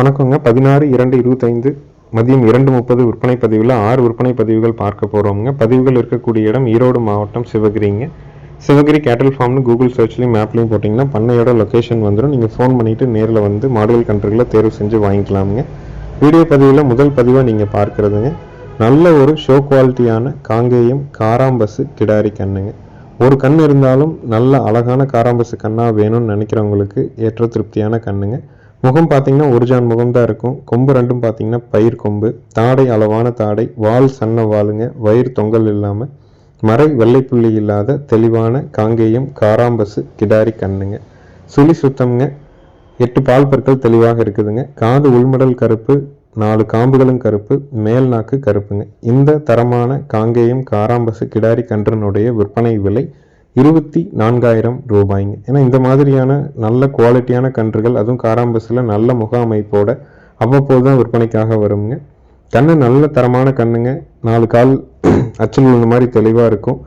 வணக்கங்க. பதினாறு இரண்டு இருபத்தைந்து மதியம் இரண்டு முப்பது விற்பனை பதிவில் ஆறு விற்பனை பதிவுகள் பார்க்க போகிறோம்ங்க பதிவுகள் இருக்கக்கூடிய இடம் ஈரோடு மாவட்டம் சிவகிரிங்க. சிவகிரி கேட்டல் ஃபார்ம்னு கூகுள் சர்ச்லேயும் மேப்லேயும் போட்டிங்கன்னா பண்ணையோட லொக்கேஷன் வந்துடும் நீங்கள் ஃபோன் பண்ணிவிட்டு நேரில் வந்து மாடுகள் கன்றுகளை தேர்வு செஞ்சு வாங்கிக்கலாமுங்க. வீடியோ பதிவில் முதல் பதிவாக நீங்கள் பார்க்குறதுங்க. நல்ல ஒரு ஷோ குவாலிட்டியான காங்கேயம் காராம்பசு கிடாரி கண்ணுங்க. ஒரு கண் இருந்தாலும் நல்ல அழகான காராம்பசு கண்ணாக வேணும்னு நினைக்கிறவங்களுக்கு ஏற்ற திருப்தியான கண்ணுங்க. முகம் பார்த்தீங்கன்னா ஒரு ஜான் முகம் தான் இருக்கும். கொம்பு ரெண்டும் பார்த்தீங்கன்னா பயிர் கொம்பு. தாடை அளவான தாடை வால் சன்ன வாளுங்க வயிறு தொங்கல் இல்லாமல் மறை வெள்ளைப்புள்ளி இல்லாத தெளிவான காங்கேயம் காராம்பசு கிடாரி கண்ணுங்க. சுழி சுத்தம்ங்க. எட்டு பால் பற்கள் தெளிவாக இருக்குதுங்க. காது உள்மடல் கருப்பு நாலு காம்புகளும் கருப்பு மேல் நாக்கு கருப்புங்க. இந்த தரமான காங்கேயம் காராம்பசு கிடாரி கன்றனுடைய விற்பனை விலை இருபத்தி நான்காயிரம் ரூபாய்ங்க ஏன்னா இந்த மாதிரியான நல்ல குவாலிட்டியான கன்றுகள் அதுவும் காராம்பஸில் நல்ல முக அமைப்போட அவ்வப்போது தான் விற்பனைக்காக வருங்க. கண்ணு நல்ல தரமான கண்ணுங்க. நாலு கால் அச்சல் உள்ள மாதிரி தெளிவாக இருக்கும்.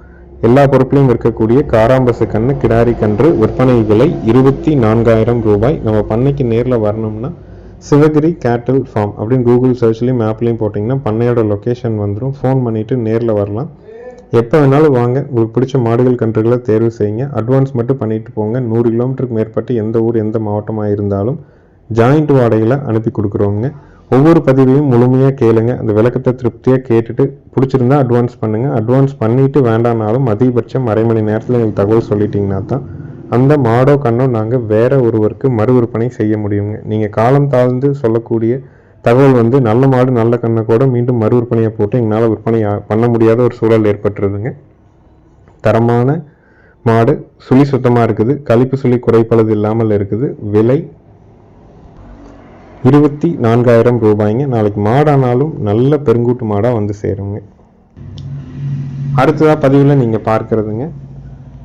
எல்லா பொருட்களையும் இருக்கக்கூடிய காராம்பசு கண்ணு கிடாரி கன்று விற்பனை விலை இருபத்தி நான்காயிரம் ரூபாய். நம்ம பண்ணைக்கு நேரில் வரணும்னா சிவகிரி கேட்டில் ஃபார்ம் அப்படின்னு கூகுள் சர்ச்லேயும் மேப்லேயும் போட்டிங்கன்னா பண்ணையோட லொக்கேஷன் வந்துடும் ஃபோன் பண்ணிவிட்டு நேரில் வரலாம். எப்போ வேணாலும் வாங்க. உங்களுக்கு பிடிச்ச மாடுகள் கன்றுகளை தேர்வு செய்யுங்க. அட்வான்ஸ் மட்டும் பண்ணிட்டு போங்க. நூறு கிலோமீட்டருக்கு மேற்பட்டு எந்த ஊர் எந்த மாவட்டமாக இருந்தாலும் ஜாயிண்ட் வாடகையில் அனுப்பி கொடுக்குறோங்க ஒவ்வொரு பதிவையும் முழுமையாக கேளுங்க. அந்த விளக்கத்தை திருப்தியாக கேட்டுட்டு பிடிச்சிருந்தா அட்வான்ஸ் பண்ணுங்கள் அட்வான்ஸ் பண்ணிவிட்டு வேண்டானாலும் அதிகபட்சம் அரை மணி நேரத்தில் எங்களுக்கு தகவல் சொல்லிட்டீங்கன்னா தான் அந்த மாடோ கண்ணோ நாங்கள் வேற ஒருவருக்கு மறு விற்பனை செய்ய முடியுங்க. நீங்கள் காலம் தாழ்ந்து சொல்லக்கூடிய தகவல் வந்து நல்ல மாடு நல்ல கண்ணை கூட மீண்டும் மறு விற்பனையை போட்டு எங்களால் விற்பனை பண்ண முடியாத ஒரு சூழல் ஏற்பட்டுருதுங்க. தரமான மாடு சுழி சுத்தமாக இருக்குது. கழிப்பு சுழி குறைப்பளது இல்லாமல் இருக்குது. விலை இருபத்தி நான்காயிரம் ரூபாய்ங்க. நாளைக்கு மாடானாலும் நல்ல பெருங்கூட்டு மாடாக வந்து சேருங்க. அடுத்ததாக பதிவில் நீங்கள் பார்க்குறதுங்க.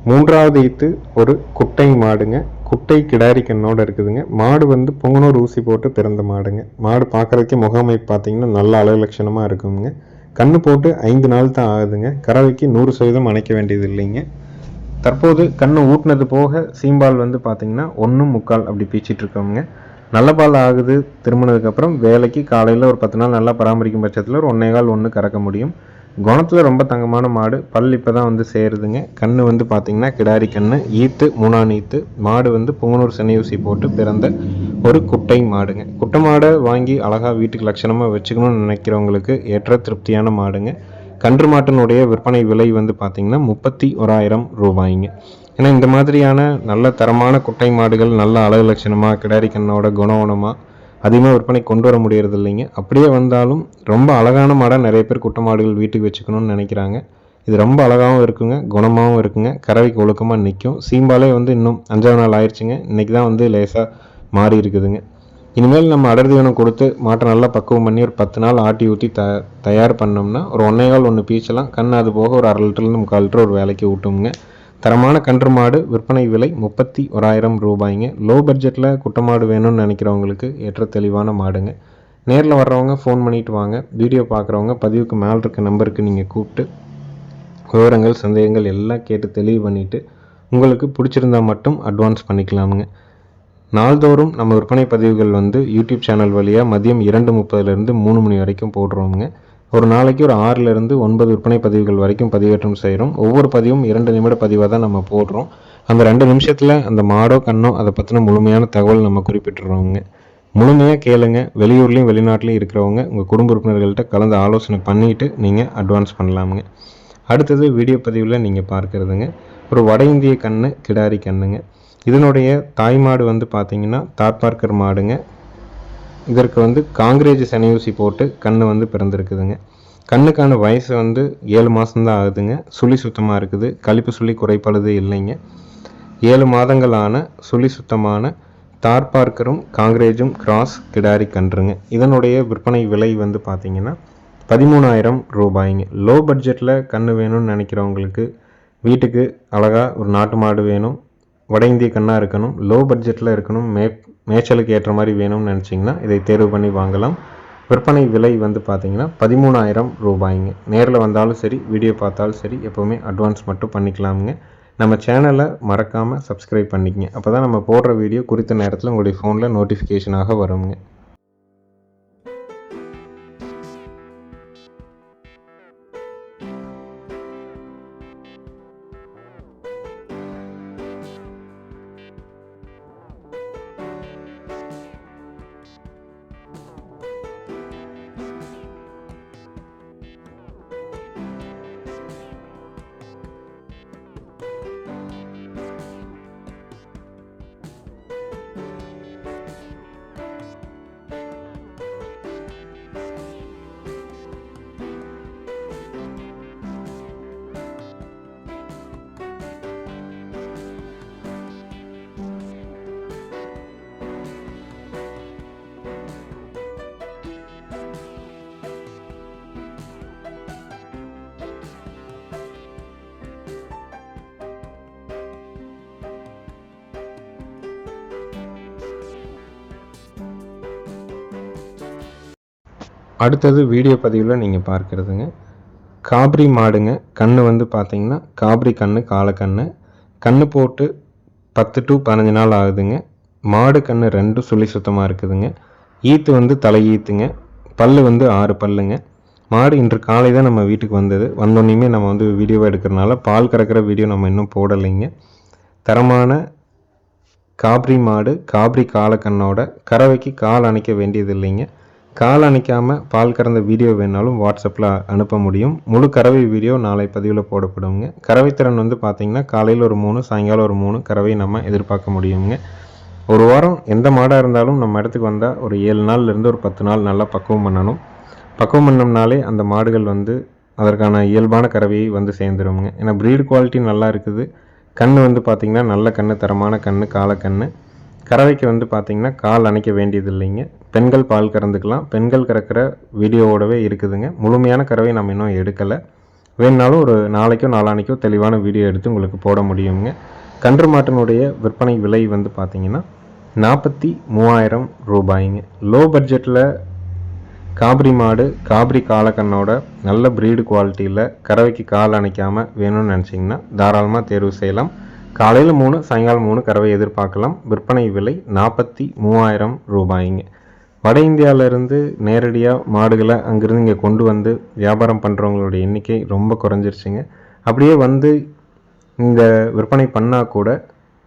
மூன்றாவது ஈத்து ஒரு குட்டை மாடுங்க. குட்டை கிடாரி கண்ணோடு இருக்குதுங்க. மாடு வந்து பொங்கனூர் ஊசி போட்டு பிறந்த மாடுங்க. மாடு பார்க்குறதுக்கே முகாமைப்பு பார்த்தீங்கன்னா நல்ல அழகு லட்சணமாக இருக்குங்க. கண்ணு போட்டு ஐந்து நாள் தான் ஆகுதுங்க. கறவைக்கு நூறு சதவீதம் அணைக்க வேண்டியது இல்லைங்க. தற்போது கண்ணு ஊட்டினது போக சீம்பால் வந்து பார்த்திங்கன்னா ஒன்று முக்கால் அப்படி பீச்சிட்டு இருக்கோங்க நல்ல பால் ஆகுது திரும்பினதுக்கப்புறம் வேலைக்கு காலையில் ஒரு பத்து நாள் நல்லா பராமரிக்கும் பட்சத்தில் ஒரு ஒன்றே கால் ஒன்று கறக்க முடியும். குணத்தில் ரொம்ப தங்கமான மாடு. பல் இப்போ தான் வந்து சேருதுங்க. கண்ணு வந்து பார்த்திங்கன்னா கிடாரி கண்ணு. ஈத்து மூணாம் ஈத்து மாடு வந்து புங்கனூர் சென்னையூசி போட்டு பிறந்த ஒரு குட்டை மாடுங்க. குட்டை மாடை வாங்கி அழகாக வீட்டுக்கு லட்சணமாக வச்சுக்கணும்னு நினைக்கிறவங்களுக்கு ஏற்ற திருப்தியான மாடுங்க. கன்று மாட்டினுடைய விற்பனை விலை வந்து பார்த்திங்கன்னா முப்பத்தி ஓராயிரம் ரூபாய்ங்க. ஏன்னா இந்த மாதிரியான நல்ல தரமான குட்டை மாடுகள் நல்ல அழகு லட்சணமாக கிடாரி கண்ணோட குணவனமாக அதிகமாக விற்பனை கொண்டு வர முடியறது இல்லைங்க. அப்படியே வந்தாலும் ரொம்ப அழகான மாடாக நிறைய பேர் குட்டை மாடுகள் வீட்டுக்கு வச்சுக்கணும்னு நினைக்கிறாங்க. இது ரொம்ப அழகாகவும் இருக்குங்க குணமாகவும் இருக்குங்க. கறவைக்கு ஒழுக்கமாக நிற்கும் சீம்பாலே வந்து இன்னும் அஞ்சாவது நாள் ஆயிடுச்சுங்க இன்றைக்கி தான் வந்து லேசாக மாறி இருக்குதுங்க. இனிமேல் நம்ம அடர் தீவனம் கொடுத்து மாட்டை நல்லா பக்குவம் பண்ணி ஒரு பத்து நாள் ஆட்டி ஊற்றி த தயார் பண்ணோம்னா ஒரு ஒன்றே கால் ஒன்று பீச்சலாம் கண் அது போக ஒரு அரை லிட்டர்லேருந்து முக்கால் லிட்டர் ஒரு வேலைக்கு ஊட்டுங்க தரமான கன்று மாடு விற்பனை விலை முப்பத்தி ஓராயிரம் ரூபாய்ங்க. லோ பட்ஜெட்டில் குட்டை மாடு வேணும்னு நினைக்கிறவங்களுக்கு ஏற்ற தெளிவான மாடுங்க. நேரில் வர்றவங்க ஃபோன் பண்ணிட்டு வாங்க. வீடியோ பார்க்குறவங்க பதிவுக்கு மேலே இருக்க நம்பருக்கு நீங்கள் கூப்பிட்டு விவரங்கள் சந்தேகங்கள் எல்லாம் கேட்டு தெளிவு பண்ணிவிட்டு உங்களுக்கு பிடிச்சிருந்தா மட்டும் அட்வான்ஸ் பண்ணிக்கலாமுங்க. நாள்தோறும் நம்ம விற்பனை பதிவுகள் வந்து யூடியூப் சேனல் வழியாக மதியம் இரண்டு முப்பதுலேருந்து மூணு மணி வரைக்கும் போடுறோமுங்க. ஒரு நாளைக்கு ஒரு ஆறிலிருந்து ஒன்பது விற்பனை பதிவுகள் வரைக்கும் பதிவேற்றம் செய்கிறோம். ஒவ்வொரு பதிவும் இரண்டு நிமிட பதிவாக தான் நம்ம போடுறோம். அந்த ரெண்டு நிமிஷத்தில் அந்த மாடோ கண்ணோ அதை பற்றின முழுமையான தகவல் நம்ம குறிப்பிட்டுறோங்க. முழுமையாக கேளுங்க. வெளியூர்லேயும் வெளிநாட்டிலையும் இருக்கிறவங்க உங்கள் குடும்ப உறுப்பினர்கள்ட்ட கலந்து ஆலோசனை பண்ணிவிட்டு நீங்கள் அட்வான்ஸ் பண்ணலாமுங்க. அடுத்தது வீடியோ பதிவில் நீங்கள் பார்க்குறதுங்க. ஒரு வட இந்திய கண்ணு கிடாரி கண்ணுங்க. இதனுடைய தாய் மாடு வந்து பார்த்திங்கன்னா தார்பார்க்கர் மாடுங்க. இதற்கு வந்து காங்கிரேஜ் சனியூசி போட்டு கண் வந்து பிறந்திருக்குதுங்க. கண்ணுக்கான வயசு வந்து ஏழு மாதம்தான் ஆகுதுங்க. சுழி சுத்தமாக இருக்குது. கழிப்பு சுழி குறைப்பழுது இல்லைங்க. ஏழு மாதங்களான சுழி சுத்தமான தார்பார்க்கரும் காங்கிரேஜும் கிராஸ் கிடாரி கன்றுங்க. இதனுடைய விற்பனை விலை வந்து பார்த்திங்கன்னா பதிமூணாயிரம் ரூபாய்ங்க. லோ பட்ஜெட்டில் கன்று வேணும்னு நினைக்கிறவங்களுக்கு வீட்டுக்கு அழகாக ஒரு நாட்டு மாடு வேணும். வட இந்திய கண்ணாக இருக்கணும். லோ பட்ஜெட்டில் இருக்கணும். மே மேய்ச்சலுக்கு ஏற்ற மாதிரி வேணும்னு நினச்சிங்கன்னா இதை தேர்வு பண்ணி வாங்கலாம். விற்பனை விலை வந்து பார்த்தீங்கன்னா பதிமூணாயிரம் ரூபாய்ங்க. நேரில் வந்தாலும் சரி வீடியோ பார்த்தாலும் சரி எப்போவுமே அட்வான்ஸ் மட்டும் பண்ணிக்கலாமுங்க. நம்ம சேனலை மறக்காமல் சப்ஸ்கிரைப் பண்ணிக்கங்க. அப்போ தான் நம்ம போடுற வீடியோ குறித்த நேரத்தில் உங்களுடைய ஃபோனில் நோட்டிஃபிகேஷனாக வருங்க. அடுத்தது வீடியோ பதிவில் நீங்கள் பார்க்குறதுங்க. காப்ரி மாடுங்க. கன்று வந்து பார்த்தீங்கன்னா காப்ரி கன்று காலக்கன்று கன்று போட்டு பத்து டு பதினஞ்சு நாள் ஆகுதுங்க. மாடு கன்று ரெண்டும் சுழி சுத்தமாக இருக்குதுங்க. ஈத்து வந்து தலை ஈத்துங்க. பல்லு வந்து ஆறு பல்லுங்க. மாடு இன்று காலை தான் நம்ம வீட்டுக்கு வந்தது. வந்தோடனையுமே நம்ம வந்து வீடியோவை எடுக்கிறனால பால் கறக்கிற வீடியோ நம்ம இன்னும் போடலைங்க. தரமான காப்ரி மாடு காப்ரி காலக்கண்ணோட கறவைக்கு கால் அணைக்க வேண்டியது இல்லைங்க கால் அணைக்காமல் பால் கறந்த வீடியோ வேணாலும் வாட்ஸ்அப்பில் அனுப்ப முடியும். முழு கறவை வீடியோ நாளை பதிவில் போடப்படுங்க கறவை திறன் வந்து பார்த்திங்கன்னா காலையில் ஒரு மூணு சாயங்காலம் ஒரு மூணு கறவை நம்ம எதிர்பார்க்க முடியுங்க ஒரு வாரம் எந்த மாடாக இருந்தாலும் நம்ம இடத்துக்கு வந்தால் ஒரு ஏழு நாள்லேருந்து ஒரு பத்து நாள் நல்லா பக்குவம் பண்ணணும். பக்குவம் பண்ணோம்னாலே அந்த மாடுகள் வந்து அதற்கான இயல்பான கறவையை வந்து சேர்ந்துருவோங்க ஏன்னா ப்ரீடு குவாலிட்டி நல்லா இருக்குது. கண் வந்து பார்த்திங்கன்னா நல்ல கண் தரமான கண் காலக்கண்ணு. கறவைக்கு வந்து பார்த்திங்கன்னா கால் அணைக்க வேண்டியது இல்லைங்க பெண்கள் பால் கறந்துக்கலாம். பெண்கள் கறக்கிற வீடியோவோடவே இருக்குதுங்க. முழுமையான கறவை நம்ம இன்னும் எடுக்கலை. வேணுனாலும் ஒரு நாளைக்கோ நாளானிக்கோ தெளிவான வீடியோ எடுத்து உங்களுக்கு போட முடியுங்க. கன்று மாட்டினுடைய விற்பனை விலை வந்து பார்த்திங்கன்னா நாற்பத்தி மூவாயிரம் ரூபாய்ங்க. லோ பட்ஜெட்டில் காபிரி மாடு காபிரி காலக்கண்ணோட நல்ல ப்ரீடு குவாலிட்டியில் கறவைக்கு கால் அணைக்காமல் வேணும்னு நினச்சிங்கன்னா தாராளமாக தேர்வு செய்யலாம். காலையில் மூணு சாயங்காலம் மூணு கறவை எதிர்பார்க்கலாம். விற்பனை விலை நாற்பத்தி மூவாயிரம் ரூபாய்ங்க. வட இந்தியாவிலேருந்து நேரடியாக மாடுகளை அங்கேருந்து இங்கே கொண்டு வந்து வியாபாரம் பண்ணுறவங்களோட எண்ணிக்கை ரொம்ப குறைஞ்சிருச்சுங்க. அப்படியே வந்து இந்த விற்பனை பண்ணால் கூட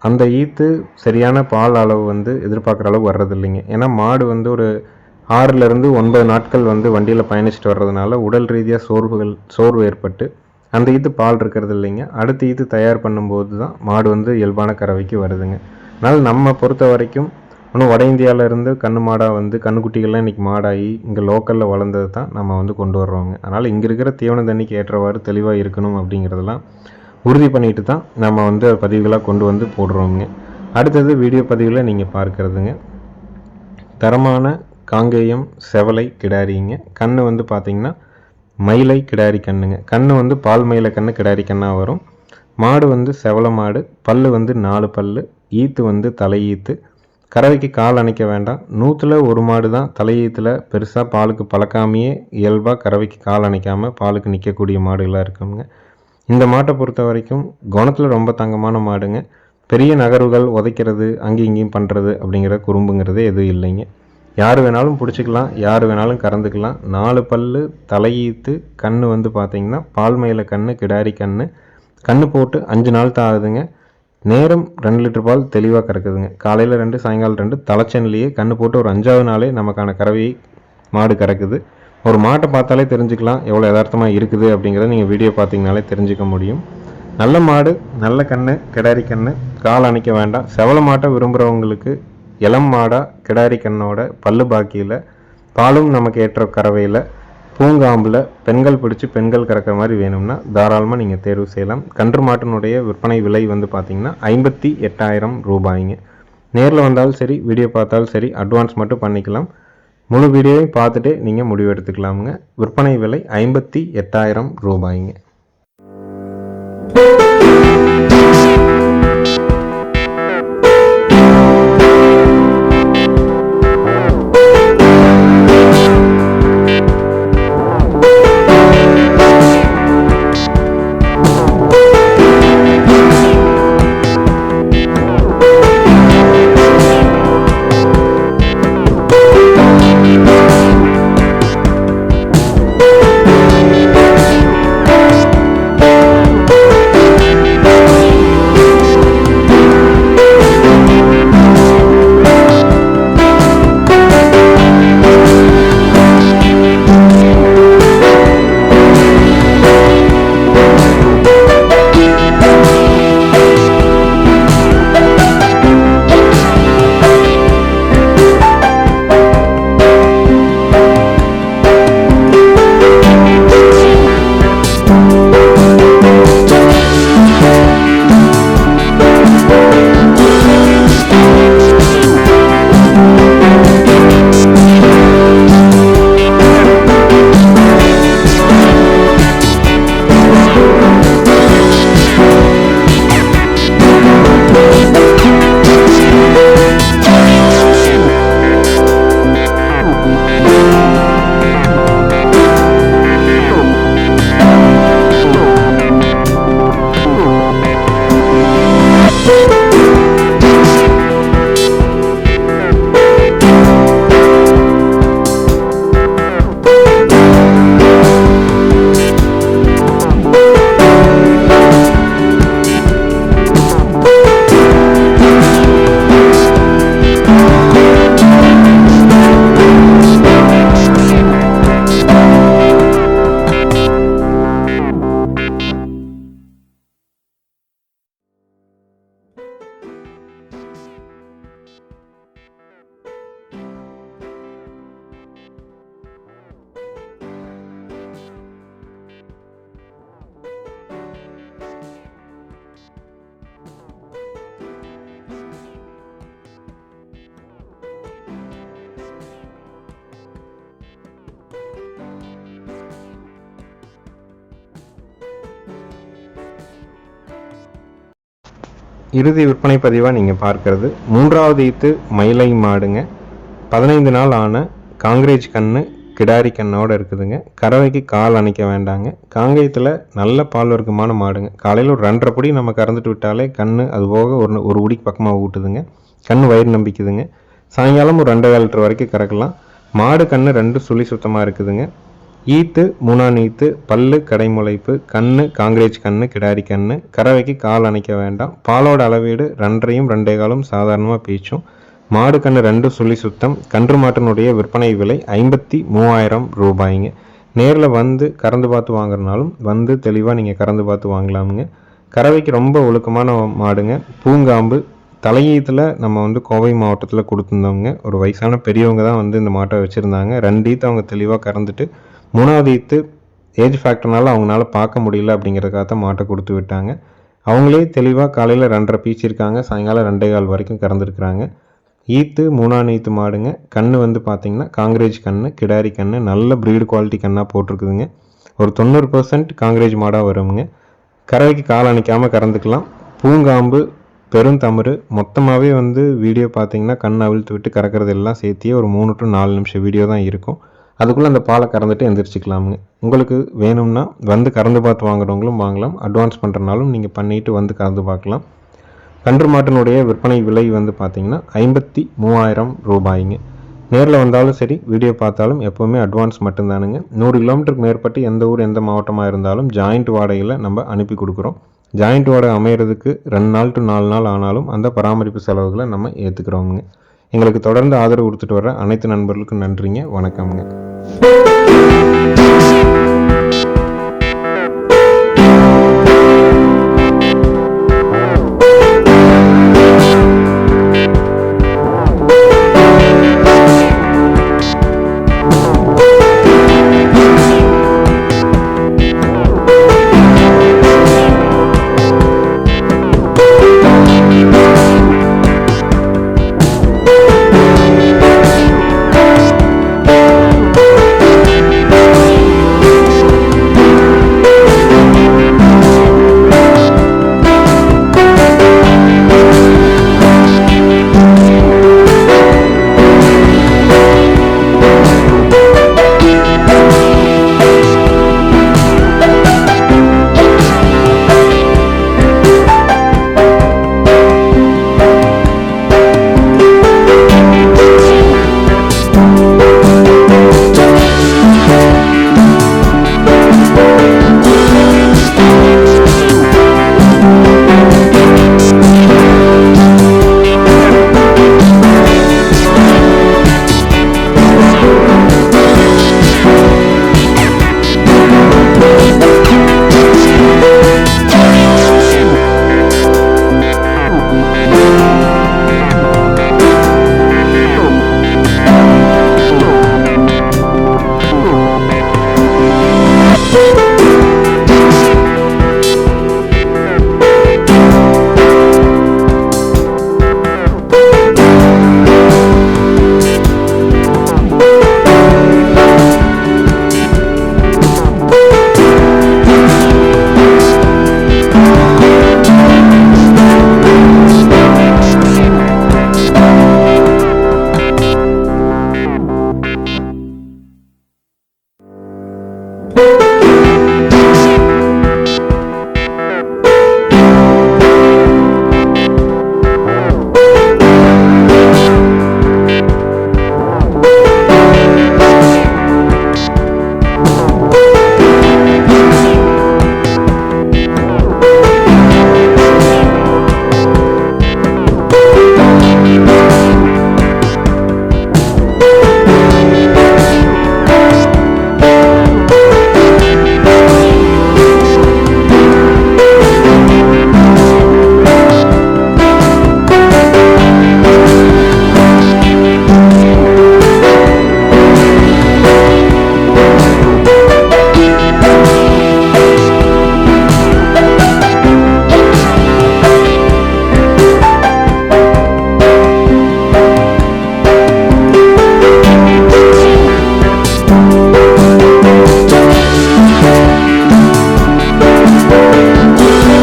அந்த ஈத்து சரியான பால் அளவு வந்து எதிர்பார்க்குற அளவு வர்றதில்லைங்க. ஏன்னா மாடு வந்து ஒரு ஆறுலேருந்து ஒன்பது நாட்கள் வந்து வண்டியில் பயணிச்சுட்டு வர்றதுனால உடல் ரீதியாக சோர்வுகள் சோர்வு ஏற்பட்டு அந்த ஈத்து பால் இருக்கிறது இல்லைங்க. அடுத்த ஈத்து தயார் பண்ணும்போது தான் மாடு வந்து இயல்பான கறவைக்கு வருதுங்க. அதனால் நம்ம பொறுத்த வரைக்கும் இன்னும் வட இந்தியாவிலேருந்து கண்ணு மாடாக வந்து கண்ணுக்குட்டிகள்லாம் இன்றைக்கி மாடாகி இங்கே லோக்கலில் வளர்ந்தது தான் நம்ம வந்து கொண்டு வர்றோங்க. அதனால் இங்கே இருக்கிற தீவன தண்ணிக்கு ஏற்றவாறு தெளிவாக இருக்கணும் அப்படிங்கிறதெல்லாம் உறுதி பண்ணிட்டு தான் நம்ம வந்து பதிவுகளாக கொண்டு வந்து போடுறோங்க. அடுத்தது வீடியோ பதிவில் நீங்கள் பார்க்குறதுங்க. தரமான காங்கேயம் செவலை கிடாரிங்க. கண் வந்து பார்த்திங்கன்னா மயிலை கிடாரி கண்ணுங்க. கண்ணு வந்து பால் மயிலை கண்ணு கிடாரி கண்ணாக வரும். மாடு வந்து செவல மாடு பல் வந்து நாலு பல் ஈத்து வந்து தலையீத்து கறவைக்கு கால் அணைக்க வேண்டாம். நூற்றில் ஒரு மாடு தான் தலையீத்தில் பெருசாக பாலுக்கு பழக்காமையே இயல்பாக கறவைக்கு கால் அணைக்காமல் பாலுக்கு நிற்கக்கூடிய மாடுகளாக இருக்குங்க. இந்த மாட்டை பொறுத்த வரைக்கும் குணத்தில் ரொம்ப தங்கமான மாடுங்க. பெரிய நகர்வுகள் உதைக்கிறது அங்கேயும் இங்கேயும் பண்ணுறது அப்படிங்கிற குறும்புங்கிறது எதுவும் இல்லைங்க. யார் வேணாலும் பிடிச்சிக்கலாம் யார் வேணாலும் கறந்துக்கலாம். நாலு பல் தலையீத்து கண் வந்து பார்த்திங்கன்னா பால் மயில கண் கிடாரி கண் கண் போட்டு அஞ்சு நாள் தான் ஆகுதுங்க நேரம் ரெண்டு லிட்டர் பால் தெளிவாக கறக்குதுங்க. காலையில் ரெண்டு சாயங்காலம் ரெண்டு தலைச்சன்லேயே கண் போட்டு ஒரு அஞ்சாவது நாளே நமக்கான கறவையை மாடு கறக்குது. ஒரு மாட்டை பார்த்தாலே தெரிஞ்சுக்கலாம் எவ்வளோ யதார்த்தமாக இருக்குது அப்படிங்கிறத நீங்கள் வீடியோ பார்த்தீங்கனாலே தெரிஞ்சுக்க முடியும். நல்ல மாடு நல்ல கண் கிடாரி கண் கால் அணைக்க வேண்டாம். செவல மாட்டை விரும்புகிறவங்களுக்கு இளம் மாடா கிடாரி கண்ணோட பல்லு பாக்கியில் பாலும் நமக்கு ஏற்ற கறவையில் பூங்காம்பில் பெண்கள் பிடிச்சி பெண்கள் கறக்கிற மாதிரி வேணும்னா தாராளமாக நீங்கள் தேர்வு செய்யலாம். கன்று மாட்டினுடைய விற்பனை விலை வந்து பார்த்திங்கன்னா ஐம்பத்தி எட்டாயிரம் ரூபாய்ங்க. நேரில் வந்தாலும் சரி வீடியோ பார்த்தாலும் சரி அட்வான்ஸ் மட்டும் பண்ணிக்கலாம். முழு வீடியோவையும் பார்த்துட்டு நீங்கள் முடிவு எடுத்துக்கலாமுங்க. விற்பனை விலை ஐம்பத்தி எட்டாயிரம் ரூபாய்ங்க. இறுதி விற்பனை பதிவாக நீங்கள் பார்க்கறது. மூன்றாவது ஈத்து மயிலை மாடுங்க. பதினைந்து நாள் ஆன காங்கிரேஜ் கண்ணு கிடாரி கண்ணோடு இருக்குதுங்க. கறவைக்கு கால் அணைக்க வேண்டாங்க. காங்கேயத்தில் நல்ல பால் வர்க்கமான மாடுங்க. காலையில் ஒரு ரெண்டரை பொடி நம்ம கறந்துட்டு விட்டாலே கண் அது போக ஒரு ஒரு உடிக்கு பக்கமாக ஊட்டுதுங்க. கண் வயிறு நம்பிக்குதுங்க. சாயங்காலம் ஒரு ரெண்டே லிட்டர் வரைக்கும் கறக்கலாம். மாடு கண் ரெண்டு சுழி சுத்தமாக இருக்குதுங்க. ஈத்து மூணாம் ஈத்து பல்லு கடைமுளைப்பு கண்ணு காங்கிரேஜ் கண்ணு கிடாரி கண்ணு கறவைக்கு கால் அணைக்க வேண்டாம். பாலோட அளவீடு ரெண்டரையும் ரெண்டே காலும் சாதாரணமாக பீச்சும். மாடு கண்ணு ரெண்டு சுழி சுத்தம். கன்று மாட்டினுடைய விற்பனை விலை ஐம்பத்தி மூவாயிரம் ரூபாய்ங்க. நேரில் வந்து கறந்து பார்த்து வாங்குறனாலும் வந்து தெளிவாக நீங்கள் கறந்து பார்த்து வாங்கலாமுங்க. கறவைக்கு ரொம்ப ஒழுக்கமான மாடுங்க. பூங்காம்பு. தலையீத்தில் நம்ம வந்து கோவை மாவட்டத்தில் கொடுத்துருந்தவங்க. ஒரு வயசான பெரியவங்க தான் வந்து இந்த மாட்டை வச்சுருந்தாங்க. ரெண்டு ஈத்து அவங்க தெளிவாக கறந்துட்டு மூணாவது ஈத்து ஏஜ் ஃபேக்டர்னால அவங்களால பார்க்க முடியல அப்படிங்கிறதுக்காக தான் மாட்டை கொடுத்து விட்டாங்க. அவங்களே தெளிவாக காலையில் ரெண்டரை பீச்சிருக்காங்க. சாயங்காலம் ரெண்டே கால் வரைக்கும் கறந்துருக்குறாங்க. ஈத்து மூணாம் ஈத்து மாடுங்க. கண் வந்து பார்த்தீங்கன்னா காங்கிரேஜ் கன்று கிடாரி கன்று நல்ல ப்ரீடு குவாலிட்டி கண்ணாக போட்டிருக்குதுங்க. ஒரு தொண்ணூறு பர்சன்ட் காங்கிரேஜ் மாடாக வருங்க. கறவைக்கு கால் அணைக்காமல் கறந்துக்கலாம். பூங்காம்பு பெருந்தமிரு மொத்தமாகவே வந்து வீடியோ பார்த்தீங்கன்னா கண் அவிழ்த்து விட்டு கறக்கிறது எல்லாம் சேர்த்தியே ஒரு மூணு டு நாலு நிமிஷம் வீடியோ தான் இருக்கும். அதுக்குள்ளே அந்த பாலை கறந்துட்டு எந்திரிச்சிக்கலாமுங்க. உங்களுக்கு வேணும்னா வந்து கறந்து பார்த்து வாங்குறவங்களும் வாங்கலாம். அட்வான்ஸ் பண்ணுறனாலும் நீங்கள் பண்ணிவிட்டு வந்து கறந்து பார்க்கலாம். கன்று மாட்டினுடைய விற்பனை விலை வந்து பார்த்தீங்கன்னா ஐம்பத்தி மூவாயிரம் ரூபாய்ங்க. நேரில் வந்தாலும் சரி வீடியோ பார்த்தாலும் எப்போவுமே அட்வான்ஸ் மட்டும்தானுங்க. நூறு கிலோமீட்டருக்கு மேற்பட்டு எந்த ஊர் எந்த மாவட்டமாக இருந்தாலும் ஜாயிண்ட் வாடகையில் நம்ம அனுப்பி கொடுக்குறோம். ஜாயிண்ட் வாடகை அமையிறதுக்கு ரெண்டு நாள் டு நாலு நாள் ஆனாலும் அந்த பராமரிப்பு செலவுகளை நம்ம ஏற்றுக்கிறோமுங்க எங்களுக்கு தொடர்ந்து ஆதரவு கொடுத்துட்டு வர அனைத்து நண்பர்களுக்கும் நன்றிங்க. வணக்கம்ங்க.